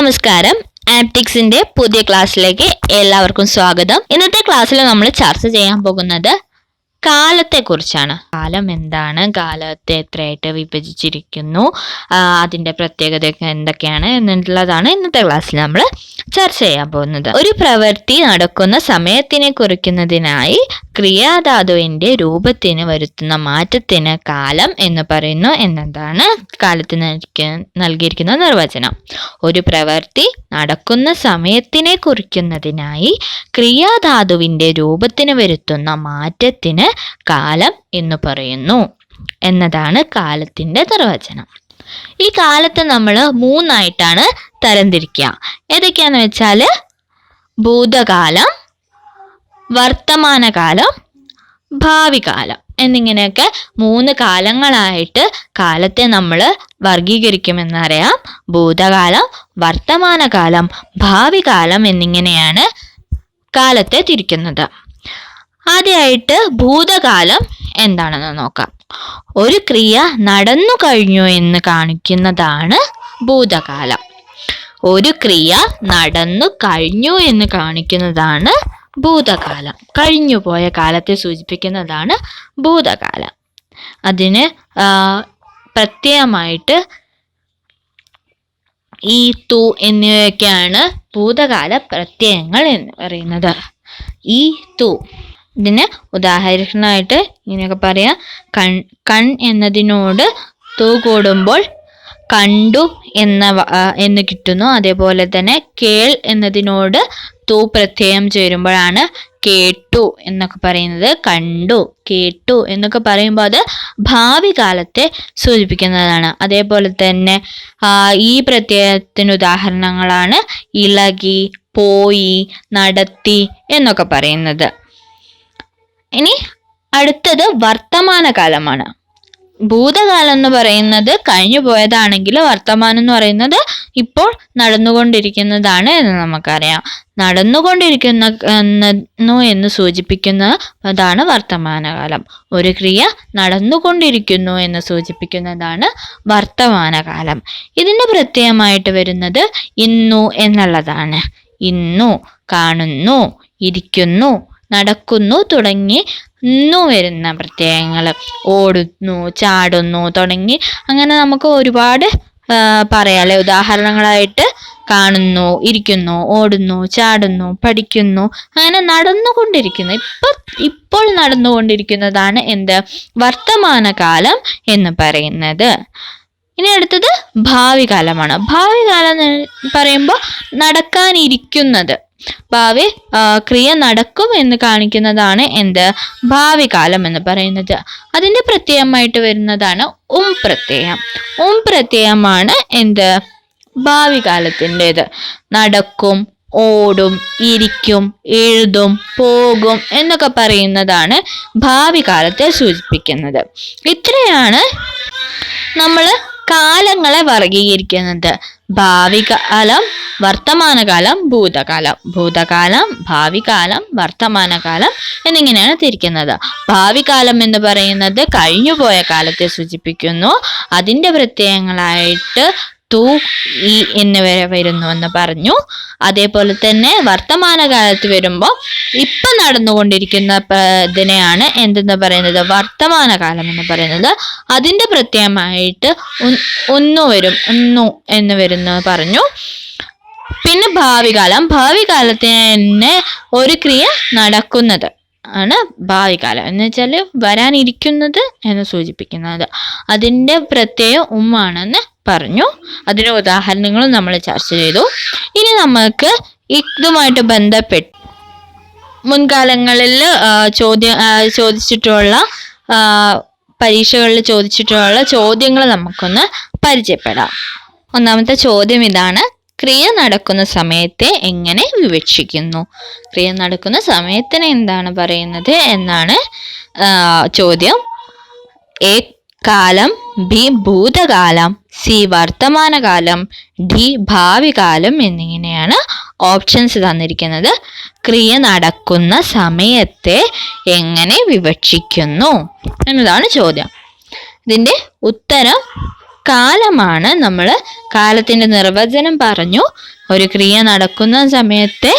നമസ്കാരം. ആപ്റ്റിക്സിന്റെ പുതിയ ക്ലാസ്സിലേക്ക് എല്ലാവർക്കും സ്വാഗതം. ഇന്നത്തെ ക്ലാസ്സിൽ നമ്മൾ ചർച്ച ചെയ്യാൻ പോകുന്നത് കാലത്തെ കുറിച്ചാണ് കാലം എന്താണ്? കാലത്തെ എത്രയായിട്ട് വിഭജിച്ചിരിക്കുന്നു? അതിന്റെ പ്രത്യേകത എന്തൊക്കെയാണ് എന്നുള്ളതാണ് ഇന്നത്തെ ക്ലാസ്സിൽ നമ്മൾ ചർച്ച ചെയ്യാൻ പോകുന്നത്. ഒരു പ്രവൃത്തി നടക്കുന്ന സമയത്തിനെ കുറിക്കുന്നതിനായി ക്രിയാധാതുവിന്റെ രൂപത്തിന് വരുത്തുന്ന മാറ്റത്തിന് കാലം എന്ന് പറയുന്നു എന്നതാണ് കാലത്തിന് നൽകിയിരിക്കുന്ന നിർവചനം. ഒരു പ്രവൃത്തി നടക്കുന്ന സമയത്തിനെ കുറിക്കുന്നതിനായി ക്രിയാധാതുവിന്റെ രൂപത്തിന് വരുത്തുന്ന മാറ്റത്തിന് കാലം എന്ന് പറയുന്നു എന്നതാണ് കാലത്തിന്റെ നിർവചനം. ഈ കാലത്ത് നമ്മൾ മൂന്നായിട്ടാണ് തരംതിരിക്കുക. ഏതൊക്കെയാണെന്ന് വെച്ചാൽ ഭൂതകാലം വർത്തമാനകാലം ഭാവികാലം എന്നിങ്ങനെയൊക്കെ മൂന്ന് കാലങ്ങളായിട്ട് കാലത്തെ നമ്മൾ വർഗീകരിക്കുമെന്നറിയാം ഭൂതകാലം വർത്തമാനകാലം ഭാവി കാലം എന്നിങ്ങനെയാണ് കാലത്തെ തിരിക്കുന്നത്. ആദ്യമായിട്ട് ഭൂതകാലം എന്താണെന്ന് നോക്കാം. ഒരു ക്രിയ നടന്നു കഴിഞ്ഞു എന്ന് കാണിക്കുന്നതാണ് ഭൂതകാലം. ഒരു ക്രിയ നടന്നു കഴിഞ്ഞു എന്ന് കാണിക്കുന്നതാണ് ഭൂതകാലം. കഴിഞ്ഞുപോയ കാലത്തെ സൂചിപ്പിക്കുന്നതാണ് ഭൂതകാലം. അതിന് പ്രത്യേകമായിട്ട് ഈ തു എന്നിവയൊക്കെയാണ് ഭൂതകാല പ്രത്യയങ്ങൾ എന്ന് പറയുന്നത്. ഈ തു. ഇതിന് ഉദാഹരണമായിട്ട് ഇങ്ങനെയൊക്കെ പറയാം. കൺ കൺ എന്നതിനോട് തു കൂടുമ്പോൾ കണ്ടു എന്ന എന്ന് കിട്ടുന്നു. അതേപോലെ തന്നെ കേൾ എന്നതിനോട് തു പ്രത്യയം ചേരുമ്പോഴാണ് കേട്ടു എന്നൊക്കെ പറയുന്നത്. കണ്ടു കേട്ടു എന്നൊക്കെ പറയുമ്പോൾ അത് ഭാവി കാലത്തെ സൂചിപ്പിക്കുന്നതാണ്. അതേപോലെ തന്നെ ഈ പ്രത്യയത്തിന് ഉദാഹരണങ്ങളാണ് ഇളകി പോയി നടത്തി എന്നൊക്കെ പറയുന്നത്. ഇനി അടുത്തത് വർത്തമാനകാലമാണ്. ഭൂതകാലം എന്ന് പറയുന്നത് കഴിഞ്ഞു പോയതാണെങ്കിൽ വർത്തമാനം എന്ന് പറയുന്നത് ഇപ്പോൾ നടന്നുകൊണ്ടിരിക്കുന്നതാണ് എന്ന് നമുക്കറിയാം. നടന്നുകൊണ്ടിരിക്കുന്ന ന്നു എന്ന് സൂചിപ്പിക്കുന്ന അതാണ് വർത്തമാനകാലം. ഒരു ക്രിയ നടന്നുകൊണ്ടിരിക്കുന്നു എന്ന് സൂചിപ്പിക്കുന്നതാണ് വർത്തമാനകാലം. ഇതിന് പ്രത്യയമായിട്ട് വരുന്നത് ഇന്നു എന്നുള്ളതാണ്. ഇന്നു കാണുന്നു ഇരിക്കുന്നു നടക്കുന്നു തുടങ്ങി ഇന്നു വരുന്ന പ്രത്യയങ്ങൾ ഓടുന്നു ചാടുന്നു തുടങ്ങി അങ്ങനെ നമുക്ക് ഒരുപാട് പറയാം ഉദാഹരണങ്ങളായിട്ട് കാണുന്നു ഇരിക്കുന്നു ഓടുന്നു ചാടുന്നു പഠിക്കുന്നു അങ്ങനെ നടന്നുകൊണ്ടിരിക്കുന്നു. ഇപ്പൊ ഇപ്പോൾ നടന്നുകൊണ്ടിരിക്കുന്നതാണ് എന്ത്? വർത്തമാനകാലം എന്ന് പറയുന്നത്. ഇനി അടുത്തത് ഭാവി കാലമാണ് ഭാവി കാലം പറയുമ്പോൾ നടക്കാനിരിക്കുന്നത്. ഭാവി ക്രിയ നടക്കും എന്ന് കാണിക്കുന്നതാണ് എന്ത്? ഭാവി കാലം എന്ന് പറയുന്നത്. അതിന്റെ പ്രത്യയമായിട്ട് വരുന്നതാണ് ഉം പ്രത്യയം. ഉം പ്രത്യയമാണ് എന്ത്? ഭാവി കാലത്തിന്റെത് നടക്കും ഓടും ഇരിക്കും എഴുതും പോകും എന്നൊക്കെ പറയുന്നതാണ് ഭാവി കാലത്തെ സൂചിപ്പിക്കുന്നത്. ഇത്രയാണ് നമ്മൾ കാലങ്ങളെ വർഗീകരിക്കുന്നത്. ഭാവി കാലം വർത്തമാനകാലം ഭൂതകാലം. ഭൂതകാലം ഭാവികാലം വർത്തമാനകാലം എന്നിങ്ങനെയാണ് തിരിക്കുന്നത്. ഭാവികാലം എന്ന് പറയുന്നത് കഴിഞ്ഞുപോയ കാലത്തെ സൂചിപ്പിക്കുന്നു. അതിന്റെ പ്രത്യയങ്ങളായിട്ട് തു ഈ എന്നിവരെ വരുന്നു എന്ന് പറഞ്ഞു. അതേപോലെ തന്നെ വർത്തമാനകാലത്ത് വരുമ്പോൾ ഇപ്പം നടന്നുകൊണ്ടിരിക്കുന്ന ഇതിനെയാണ് എന്തെന്ന് പറയുന്നത്? വർത്തമാനകാലം എന്ന് പറയുന്നത്. അതിന്റെ പ്രത്യേകമായിട്ട് ഒന്നു വരും ഒന്നു എന്ന് വരുന്നു പറഞ്ഞു. പിന്നെ ഭാവി കാലം ഭാവി കാലത്തിന് ഒരു ക്രിയ നടക്കുന്നത് ആണ് ഭാവി കാലം എന്ന് വെച്ചാൽ വരാനിരിക്കുന്നത് എന്ന് സൂചിപ്പിക്കുന്നത്. അതിന്റെ പ്രത്യയം ഉമ്മാണെന്ന് പറഞ്ഞു. അതിന് ഉദാഹരണങ്ങളും നമ്മൾ ചർച്ച ചെയ്തു. ഇനി നമുക്ക് ഇതുമായിട്ട് ബന്ധപ്പെട്ട് മുൻകാലങ്ങളിൽ ചോദ്യ ചോദിച്ചിട്ടുള്ള പരീക്ഷകളിൽ ചോദിച്ചിട്ടുള്ള ചോദ്യങ്ങൾ നമുക്കൊന്ന് പരിചയപ്പെടാം. ഒന്നാമത്തെ ചോദ്യം ഇതാണ്. ക്രിയ നടക്കുന്ന സമയത്തെ എങ്ങനെ വിവക്ഷിക്കുന്നു? ക്രിയ നടക്കുന്ന സമയത്തിന് എന്താണ് പറയുന്നത്? എന്നാണ് ചോദ്യം. കാലം ബി ഭൂതകാലം സി വർത്തമാനകാലം ഡി ഭാവി കാലം എന്നിങ്ങനെയാണ് ഓപ്ഷൻസ് തന്നിരിക്കുന്നത്. ക്രിയ നടക്കുന്ന സമയത്തെ എങ്ങനെ വിവക്ഷിക്കുന്നു എന്നതാണ് ചോദ്യം. ഇതിന്റെ ഉത്തരം കാലമാണ്. നമ്മൾ കാലത്തിന്റെ നിർവചനം പറഞ്ഞു. ഒരു ക്രിയ നടക്കുന്ന സമയത്തെ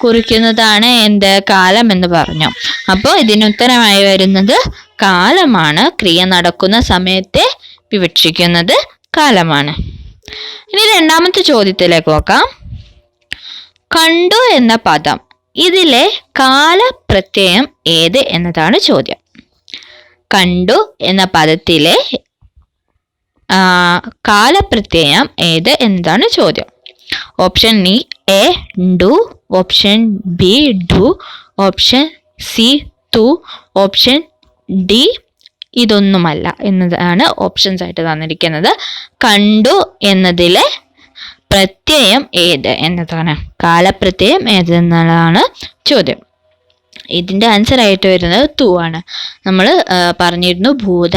കുറിക്കുന്നതാണ് എന്ത് കാലം എന്ന് പറഞ്ഞു. അപ്പോൾ ഇതിന് ഇതിനുത്തരമായി വരുന്നത് കാലമാണ് ക്രിയ നടക്കുന്ന സമയത്തെ വിവക്ഷിക്കുന്നത് കാലമാണ്. ഇനി രണ്ടാമത്തെ ചോദ്യത്തിലേക്ക് നോക്കാം. കണ്ടു എന്ന പദം. ഇതിലെ കാലപ്രത്യയം ഏത് എന്നതാണ് ചോദ്യം. കണ്ടു എന്ന പദത്തിലെ കാലപ്രത്യയം ഏത് എന്നതാണ് ചോദ്യം. ഓപ്ഷൻ ഇ എ ഡു. ഓപ്ഷൻ ബി ഡു. ഓപ്ഷൻ സി തു. ഓപ്ഷൻ ഡി ഇതൊന്നുമല്ല എന്നതാണ് ഓപ്ഷൻസ് ആയിട്ട് തന്നിരിക്കുന്നത്. കണ്ടു എന്നതിലെ പ്രത്യയം ഏത് എന്നതാണ്? കാലപ്രത്യയം ഏത് ചോദ്യം. ഇതിന്റെ ആൻസർ ആയിട്ട് വരുന്നത് തു ആണ്. നമ്മൾ പറഞ്ഞിരുന്നു ഭൂത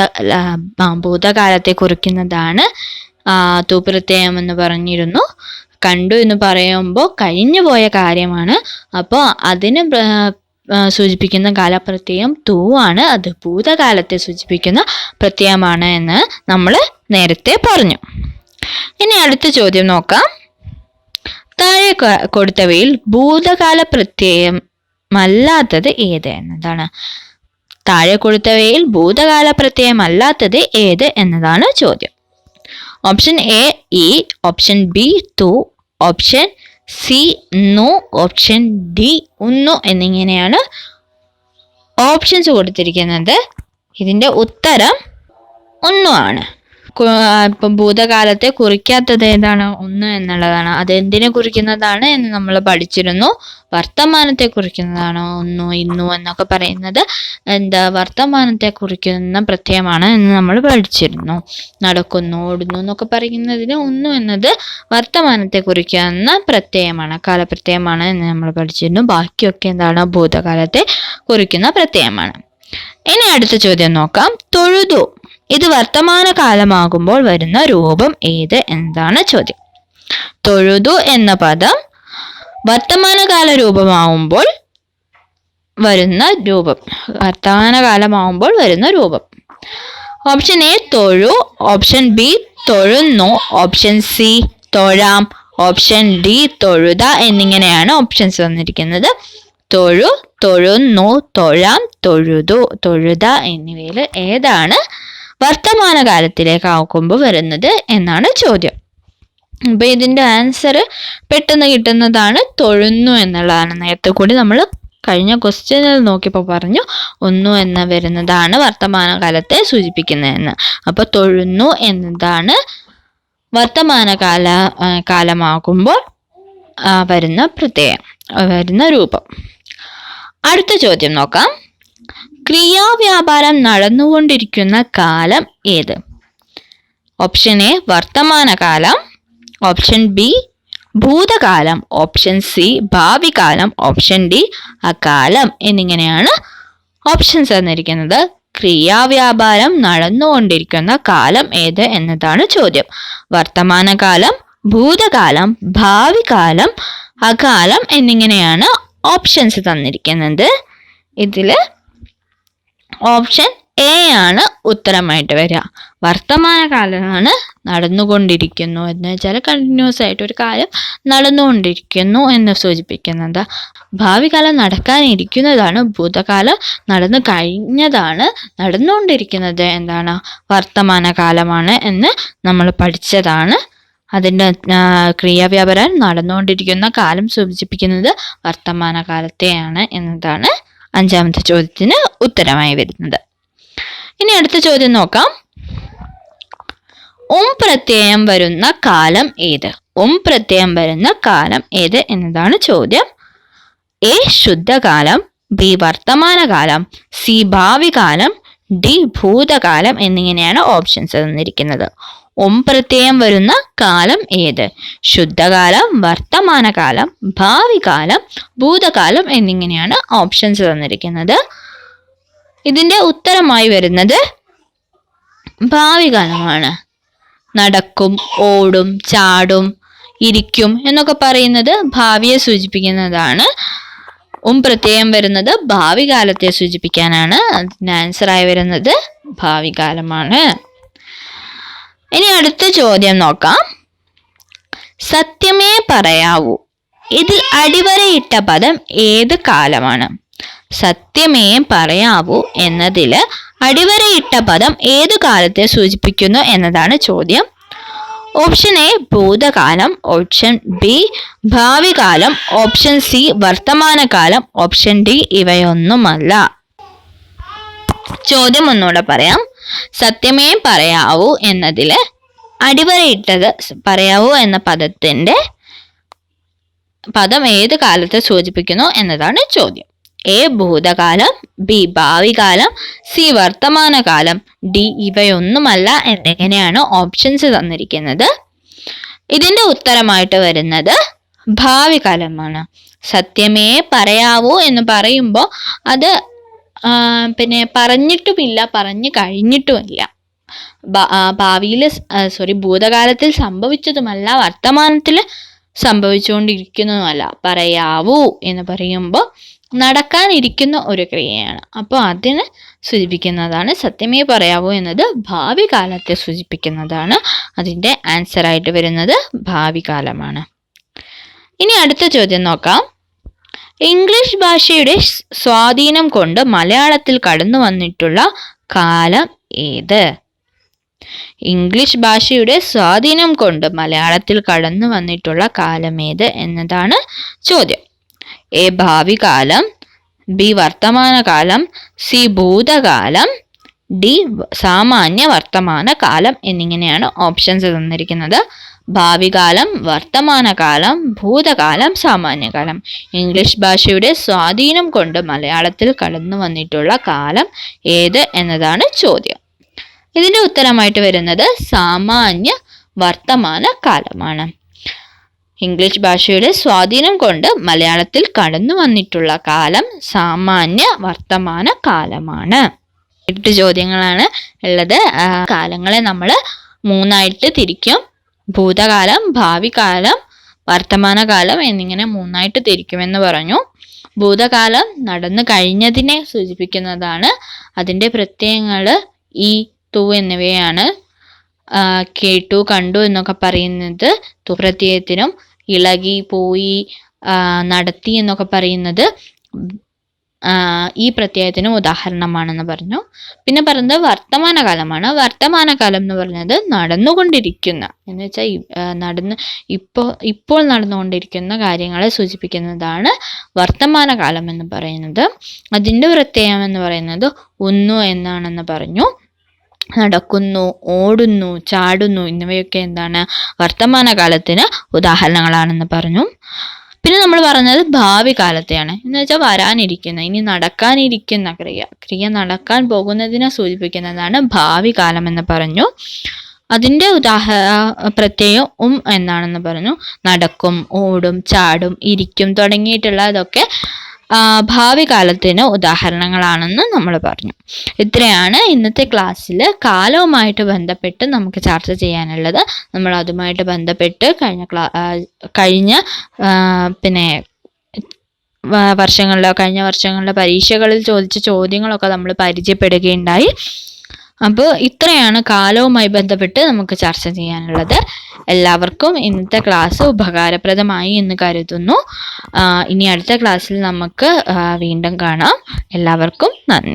ഭൂതകാലത്തെ കുറിക്കുന്നതാണ് തൂപ്രത്യയം എന്ന് പറഞ്ഞിരുന്നു. കണ്ടു എന്ന് പറയുമ്പോൾ കഴിഞ്ഞു പോയ കാര്യമാണ്. അപ്പോൾ അതിന് സൂചിപ്പിക്കുന്ന കാലപ്രത്യയം തു ആണ്. അത് ഭൂതകാലത്തെ സൂചിപ്പിക്കുന്ന പ്രത്യയമാണ് എന്ന് നമ്മൾ നേരത്തെ പറഞ്ഞു. ഇനി അടുത്ത ചോദ്യം നോക്കാം. താഴെ കൊടുത്തവയിൽ ഭൂതകാല പ്രത്യയമല്ലാത്തത് ഏത് എന്നതാണ്. താഴെ കൊടുത്തവയിൽ ഭൂതകാല പ്രത്യയമല്ലാത്തത് ഏത് എന്നതാണ് ചോദ്യം. ഓപ്ഷൻ എ ഇ ഓപ്ഷൻ ബി തു ഓപ്ഷൻ സി നോ ഓപ്ഷൻ ഡി ഉന്നു എന്നിങ്ങനെയാണ് ഓപ്ഷൻസ് കൊടുത്തിരിക്കുന്നത്. ഇതിന്റെ ഉത്തരം ഒന്നു കു- ആ, ഇപ്പം ഭൂതകാലത്തെ കുറിക്കാത്തത് ഏതാണ്? ഒന്ന് എന്നുള്ളതാണ്. അത് എന്തിനെ കുറിക്കുന്നതാണ് എന്ന് നമ്മൾ പഠിച്ചിരുന്നു. വർത്തമാനത്തെ കുറിക്കുന്നതാണ് ഒന്നു ഇന്നു എന്നൊക്കെ പറയുന്നത് എന്താ വർത്തമാനത്തെ കുറിക്കുന്ന പ്രത്യയമാണ് എന്ന് നമ്മൾ പഠിച്ചിരുന്നു. നടക്കുന്നു ഓടുന്നു എന്നൊക്കെ പറയുന്നതിന് ഒന്നു എന്നത് വർത്തമാനത്തെ കുറിക്കുന്ന പ്രത്യയമാണ് കാലപ്രത്യയമാണ് എന്ന് നമ്മൾ പഠിച്ചിരുന്നു. ബാക്കിയൊക്കെ എന്താണ്? ഭൂതകാലത്തെ കുറിക്കുന്ന പ്രത്യയമാണ്. ഇനി അടുത്ത ചോദ്യം നോക്കാം. തൊഴുതു ഇത് വർത്തമാനകാലമാകുമ്പോൾ വരുന്ന രൂപം ഏത് എന്താണ് ചോദ്യം. തൊഴുതു എന്ന പദം വർത്തമാനകാല രൂപമാവുമ്പോൾ വരുന്ന രൂപം. വർത്തമാനകാലമാവുമ്പോൾ വരുന്ന രൂപം. ഓപ്ഷൻ എ തൊഴു. ഓപ്ഷൻ ബി തൊഴുന്നു. ഓപ്ഷൻ സി തൊഴാം. ഓപ്ഷൻ ഡി തൊഴുത എന്നിങ്ങനെയാണ് ഓപ്ഷൻസ് വന്നിരിക്കുന്നത്. തൊഴു തൊഴുന്നു തൊഴാം തൊഴുതു തൊഴുത എന്നിവയിൽ ഏതാണ് വർത്തമാനകാലത്തിലേക്ക് ആക്കുമ്പോൾ വരുന്നത് എന്നാണ് ചോദ്യം. അപ്പൊ ഇതിന്റെ ആൻസർ പെട്ടെന്ന് കിട്ടുന്നതാണ് തൊഴുന്നു എന്നുള്ളതാണ്. നേരത്തെ കൂടി നമ്മൾ കഴിഞ്ഞ ക്വസ്റ്റ്യനിൽ നോക്കിയപ്പോൾ പറഞ്ഞു ഒന്നു എന്ന് വരുന്നതാണ് വർത്തമാനകാലത്തെ സൂചിപ്പിക്കുന്നതെന്ന്. അപ്പൊ തൊഴുന്നു എന്നതാണ് വർത്തമാനകാല കാലമാകുമ്പോൾ വരുന്ന പ്രത്യയം വരുന്ന രൂപം. അടുത്ത ചോദ്യം നോക്കാം. ക്രിയാവ്യാപാരം നടന്നുകൊണ്ടിരിക്കുന്ന കാലം ഏത്? ഓപ്ഷൻ എ വർത്തമാനകാലം ഓപ്ഷൻ ബി ഭൂതകാലം. ഓപ്ഷൻ സി ഭാവി കാലം. ഓപ്ഷൻ ഡി അകാലം എന്നിങ്ങനെയാണ് ഓപ്ഷൻസ് തന്നിരിക്കുന്നത്. ക്രിയാവ്യാപാരം നടന്നുകൊണ്ടിരിക്കുന്ന കാലം ഏത് എന്നതാണ് ചോദ്യം. വർത്തമാനകാലം ഭൂതകാലം ഭാവി കാലം അകാലം എന്നിങ്ങനെയാണ് ഓപ്ഷൻസ് തന്നിരിക്കുന്നത്. ഇതിൽ ഓപ്ഷൻ എ ആണ് ഉത്തരമായിട്ട് വരിക. വർത്തമാനകാലമാണ് നടന്നുകൊണ്ടിരിക്കുന്നു എന്ന് വെച്ചാൽ കണ്ടിന്യൂസ് ആയിട്ട് ഒരു കാലം നടന്നുകൊണ്ടിരിക്കുന്നു എന്ന് സൂചിപ്പിക്കുന്നത് ഭാവി കാലം നടക്കാനിരിക്കുന്നതാണ് ഭൂതകാലം നടന്നു കഴിഞ്ഞതാണ് നടന്നുകൊണ്ടിരിക്കുന്നത് എന്താണ്? വർത്തമാനകാലമാണ് എന്ന് നമ്മൾ പഠിച്ചതാണ്. അതിന്റെ ക്രിയാവ്യാപരം നടന്നുകൊണ്ടിരിക്കുന്ന കാലം സൂചിപ്പിക്കുന്നത് വർത്തമാനകാലത്തെയാണ് എന്നതാണ്. അഞ്ചാമത്തെ ചോദ്യത്തിന് ഉത്തരമായി വരുന്നത്. ഇനി അടുത്ത ചോദ്യം നോക്കാം. ഉം പ്രത്യയം വരുന്ന കാലം ഏത്? ഉം പ്രത്യയം വരുന്ന കാലം ഏത് എന്നതാണ് ചോദ്യം. എ ശുദ്ധകാലം ബി വർത്തമാനകാലം സി ഭാവി കാലം ഡി ഭൂതകാലം എന്നിങ്ങനെയാണ് ഓപ്ഷൻസ് തന്നിരിക്കുന്നത്. ഉം പ്രത്യയം വരുന്ന കാലം ഏത്? ശുദ്ധകാലം വർത്തമാനകാലം ഭാവി കാലം ഭൂതകാലം എന്നിങ്ങനെയാണ് ഓപ്ഷൻസ് തന്നിരിക്കുന്നത്. ഇതിന്റെ ഉത്തരമായി വരുന്നത് ഭാവി കാലമാണ് നടക്കും ഓടും ചാടും ഇരിക്കും എന്നൊക്കെ പറയുന്നത് ഭാവിയെ സൂചിപ്പിക്കുന്നതാണ്. ഉം പ്രത്യയം വരുന്നത് ഭാവി കാലത്തെ സൂചിപ്പിക്കാനാണ്. അതിന് ആൻസറായി വരുന്നത് ഭാവി കാലമാണ് ഇനി അടുത്ത ചോദ്യം നോക്കാം. സത്യമേ പറയാവൂ. ഇതിൽ അടിവരയിട്ട പദം ഏത് കാലമാണ്? സത്യമേ പറയാവൂ എന്നതിൽ അടിവരയിട്ട പദം ഏതു കാലത്തെ സൂചിപ്പിക്കുന്നു എന്നതാണ് ചോദ്യം. ഓപ്ഷൻ എ ഭൂതകാലം. ഓപ്ഷൻ ബി ഭാവി കാലം ഓപ്ഷൻ സി വർത്തമാനകാലം. ഓപ്ഷൻ ഡി ഇവയൊന്നുമല്ല. ചോദ്യം ഒന്നുകൂടെ പറയാം. സത്യമേ പറയാവൂ എന്നതിൽ അടിവരയിട്ടത് പറയാവൂ എന്ന പദത്തിന്റെ പദം ഏത് കാലത്തെ സൂചിപ്പിക്കുന്നു എന്നതാണ് ചോദ്യം. എ ഭൂതകാലം ബി ഭാവികാലം സി വർത്തമാനകാലം ഡി ഇവയൊന്നുമല്ല എന്നിങ്ങനെയാണ് ഓപ്ഷൻസ് തന്നിരിക്കുന്നത്? ഇതിന്റെ ഉത്തരമായിട്ട് വരുന്നത് ഭാവി കാലമാണ് സത്യമേ പറയാവൂ എന്ന് പറയുമ്പോൾ അത് പിന്നെ പറഞ്ഞിട്ടുമില്ല പറഞ്ഞു കഴിഞ്ഞിട്ടുമില്ല. ഭാവിയിൽ സോറി ഭൂതകാലത്തിൽ സംഭവിച്ചതുമല്ല വർത്തമാനത്തിൽ സംഭവിച്ചുകൊണ്ടിരിക്കുന്നതുമല്ല. പറയാവൂ എന്ന് പറയുമ്പോൾ നടക്കാനിരിക്കുന്ന ഒരു ക്രിയയാണ്. അപ്പോൾ അതിനെ സൂചിപ്പിക്കുന്നതാണ് സത്യമേ പറയാവൂ എന്നത് ഭാവി കാലത്തെ സൂചിപ്പിക്കുന്നതാണ്. അതിന്റെ ആൻസറായിട്ട് വരുന്നത് ഭാവി കാലമാണ്. ഇനി അടുത്ത ചോദ്യം നോക്കാം. ഇംഗ്ലീഷ് ഭാഷയുടെ സ്വാധീനം കൊണ്ട് മലയാളത്തിൽ കടന്നു വന്നിട്ടുള്ള കാലം ഏത്? ഇംഗ്ലീഷ് ഭാഷയുടെ സ്വാധീനം കൊണ്ട് മലയാളത്തിൽ കടന്നു വന്നിട്ടുള്ള കാലം ഏത് എന്നതാണ് ചോദ്യം. എ ഭാവി കാലം ബി വർത്തമാനകാലം സി ഭൂതകാലം ഡി സാമാന്യ വർത്തമാന കാലം എന്നിങ്ങനെയാണ് ഓപ്ഷൻസ് തന്നിരിക്കുന്നത്. ഭാവികാലം വർത്തമാനകാലം ഭൂതകാലം സാമാന്യകാലം ഇംഗ്ലീഷ് ഭാഷയുടെ സ്വാധീനം കൊണ്ട് മലയാളത്തിൽ കടന്നു വന്നിട്ടുള്ള കാലം ഏത് എന്നതാണ് ചോദ്യം. ഇതിന്റെ ഉത്തരമായിട്ട് വരുന്നത് സാമാന്യ വർത്തമാന കാലമാണ്. ഇംഗ്ലീഷ് ഭാഷയുടെ സ്വാധീനം കൊണ്ട് മലയാളത്തിൽ കടന്നു വന്നിട്ടുള്ള കാലം സാമാന്യ വർത്തമാന കാലമാണ്. എട്ട് ചോദ്യങ്ങളാണ് ഉള്ളത്. കാലങ്ങളെ നമ്മൾ മൂന്നായിട്ട് തിരിക്കും. ഭൂതകാലം ഭാവികാലം വർത്തമാനകാലം എന്നിങ്ങനെ മൂന്നായിട്ട് തിരിക്കുമെന്ന് പറഞ്ഞു. ഭൂതകാലം നടന്നു കഴിഞ്ഞതിനെ സൂചിപ്പിക്കുന്നതാണ്. അതിന്റെ പ്രത്യയങ്ങൾ ഈ തു എന്നിവയാണ്. കേട്ടു കണ്ടു എന്നൊക്കെ പറയുന്നത് തു പ്രത്യയത്തിനും ഇളകി പോയി നടത്തി എന്നൊക്കെ പറയുന്നത് ഈ പ്രത്യയത്തിനും ഉദാഹരണമാണെന്ന് പറഞ്ഞു. പിന്നെ പറയുന്നത് വർത്തമാനകാലമാണ്. വർത്തമാനകാലം എന്ന് പറയുന്നത് നടന്നുകൊണ്ടിരിക്കുന്ന എന്ന് വെച്ചാൽ നടന്ന് ഇപ്പോൾ ഇപ്പോൾ നടന്നുകൊണ്ടിരിക്കുന്ന കാര്യങ്ങളെ സൂചിപ്പിക്കുന്നതാണ് വർത്തമാനകാലം എന്ന് പറയുന്നത്. അതിന്റെ പ്രത്യയം എന്ന് പറയുന്നത് ഒന്നു എന്നാണെന്ന് പറഞ്ഞു. നടക്കുന്നു ഓടുന്നു ചാടുന്നു എന്നിവയൊക്കെ എന്താണ് വർത്തമാനകാലത്തിന് ഉദാഹരണങ്ങളാണെന്ന് പറഞ്ഞു. പിന്നെ നമ്മൾ പറഞ്ഞത് ഭാവി കാലത്തെയാണ്. എന്ന് വെച്ചാൽ വരാനിരിക്കുന്ന ഇനി നടക്കാനിരിക്കുന്ന ക്രിയ ക്രിയ നടക്കാൻ പോകുന്നതിനെ സൂചിപ്പിക്കുന്നതാണ് ഭാവി കാലം എന്ന് പറഞ്ഞു. അതിന്റെ ഉദാഹ പ്രത്യയം ഉം എന്നാണെന്ന് പറഞ്ഞു. നടക്കും ഓടും ചാടും ഇരിക്കും തുടങ്ങിയിട്ടുള്ളതൊക്കെ ആ, ഭാവി കാലത്തിന് ഉദാഹരണങ്ങളാണെന്ന് നമ്മൾ പറഞ്ഞു. ഇത്രയാണ് ഇന്നത്തെ ക്ലാസ്സിൽ കാലവുമായിട്ട് ബന്ധപ്പെട്ട് നമുക്ക് ചർച്ച ചെയ്യാനുള്ളത്. നമ്മൾ അതുമായിട്ട് ബന്ധപ്പെട്ട് കഴിഞ്ഞ ക്ലാ കഴിഞ്ഞ പിന്നെ വർഷങ്ങളിലോ കഴിഞ്ഞ വർഷങ്ങളിലെ പരീക്ഷകളിൽ ചോദിച്ച ചോദ്യങ്ങളൊക്കെ നമ്മൾ പരിചയപ്പെടുകയുണ്ടായി. അപ്പോൾ ഇത്രയാണ് കാലവുമായി ബന്ധപ്പെട്ട് നമുക്ക് ചർച്ച ചെയ്യാനുള്ളത്. എല്ലാവർക്കും ഇന്നത്തെ ക്ലാസ് ഉപകാരപ്രദമായി എന്ന് കരുതുന്നു. ഇനി അടുത്ത ക്ലാസ്സിൽ നമുക്ക് വീണ്ടും കാണാം. എല്ലാവർക്കും നന്ദി.